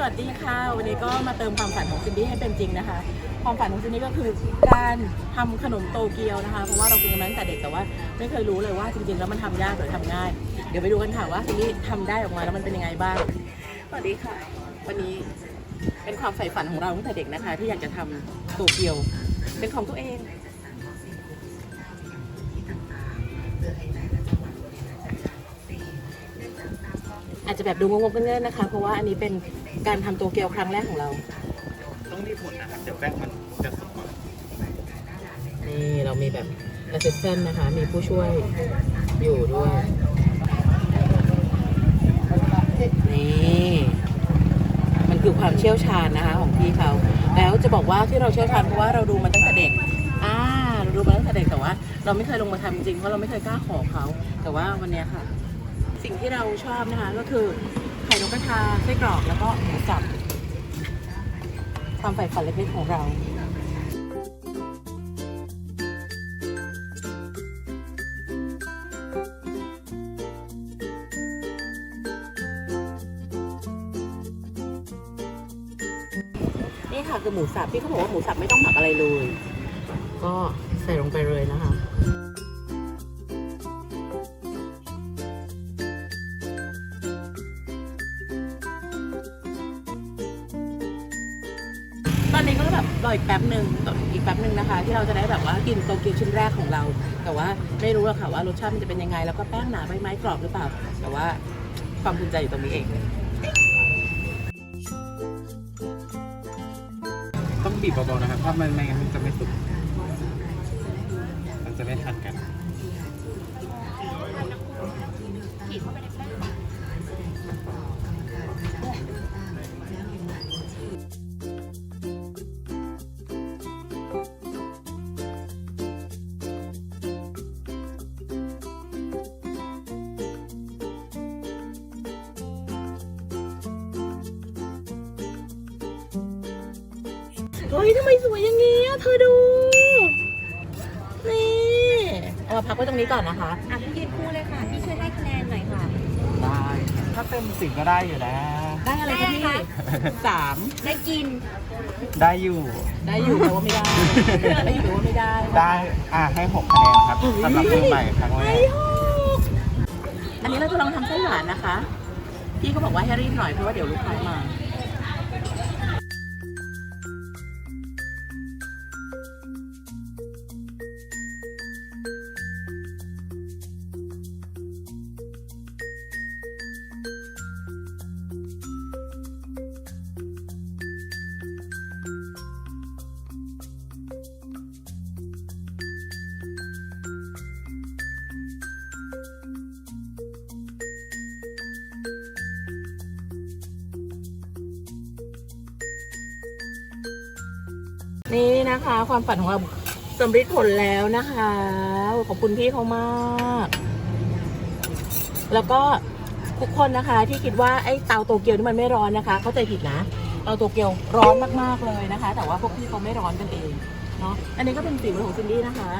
สวัสดีค่ะ วันนี้ก็มาเติมความฝันของซินดี้ให้เป็นจริงนะคะ ความฝันของซินดี้ก็คือการทำขนมโตเกียวนะคะ เพราะว่าเรากินกันมาตั้งแต่เด็กแต่ว่า ไม่เคยรู้เลยว่าจริงๆแล้วมันทำยากหรือทำง่าย เดี๋ยวไปดูกันค่ะว่าซินดี้ทำได้ออกมาแล้วมันเป็นยังไงบ้าง สวัสดีค่ะ วันนี้เป็นความใฝ่ฝันของเราตั้งแต่เด็กนะคะ ที่อยากจะทำโตเกียว เป็นของตัวเองอาจจะแบบดูงงๆกันเงินๆนะคะ เพราะว่าอันนี้เป็น การทำโตเกียวครั้งแรกของเรา ต้องรีบหมดนะครับ เดี๋ยวแป้งมันจะสุกก่อนนี่เรามีแบบ assistant นะคะ มีผู้ช่วยอยู่ด้วย นี่ มันคือความเชี่ยวชาญนะคะของพี่เขา แล้วจะบอกว่าที่เราเชี่ยวชาญเพราะว่าเราดูมาตั้งแต่เด็ก อ่า เราดูมาตั้งแต่เด็กแต่ว่า เราไม่เคยลงมาทำจริงเพราะเราไม่เคยกล้าขอเขา แต่ว่าวันเนี้ยค่ะ สิ่งที่เราชอบนะคะก็คือ ไข่นกกระทาไส้กรอกแล้วก็หมูสับความใฝ่ฝันเล็กๆของเรานี่ค่ะคือหมูสับพี่เขาบอกว่าหมูสับไม่ต้องหมักอะไรเลย ก็ใส่ลงไปเลยนะคะ อนนี้ก็แบบรออีกแป๊บหนึ่งอีกแป๊บหนึ่งนะคะ ที่เราจะได้แบบว่ากินโตเกียวชิ้นแรกของเรา แต่ว่าไม่รู้หรอกค่ะว่ารสชาติมันจะเป็นยังไง แล้วก็แป้งหนาใบไหมกรอบหรือเปล่า แต่ว่าความภูมิใจอยู่ตรงนี้เอง ต้องบีบเบาๆนะครับถ้ามันไม่งั้นมันจะไม่สุกมันจะไม่ทันกัน เฮ้ยทำไมสวยอย่างนี้อะเธอดู นี่เอามาพักไว้ตรงนี้ก่อนนะคะ อะพี่ยืนคู่เลยค่ะพี่ช่วยให้คะแนนหน่อยค่ะ ได้ ถ้าเต็มสิบก็ได้อยู่นะได้อะไรคะพี่ได้อะไรสามได้กิน ได้อยู่ ได้อยู่แต่ว่าไม่ได้ ได้อยู่แต่ว่าไม่ได้ได้อะให้หกคะแนนครับสำหรับมือใหม่ครั้งแรไม่กหกอันนี้เราจะลองทำไส้หวานนะคะ พี่เขาบอกว่าให้รีบหน่อยเพราะว่าเดี๋ยวลูกค้ามา นี่นะคะ ความฝันของเราสำเร็จผลแล้วนะคะ ขอบคุณพี่เขามาก แล้วก็ทุกคนนะคะ ที่คิดว่าไอ้เตาโตเกียวนี่มันไม่ร้อนนะคะ เข้าใจผิดนะเตาโตเกียวร้อนมากๆเลยนะคะ แต่ว่าพวกพี่เขาไม่ร้อนกันเองเนาะอันนี้ก็เป็นฝีมือของซินดี้นะคะ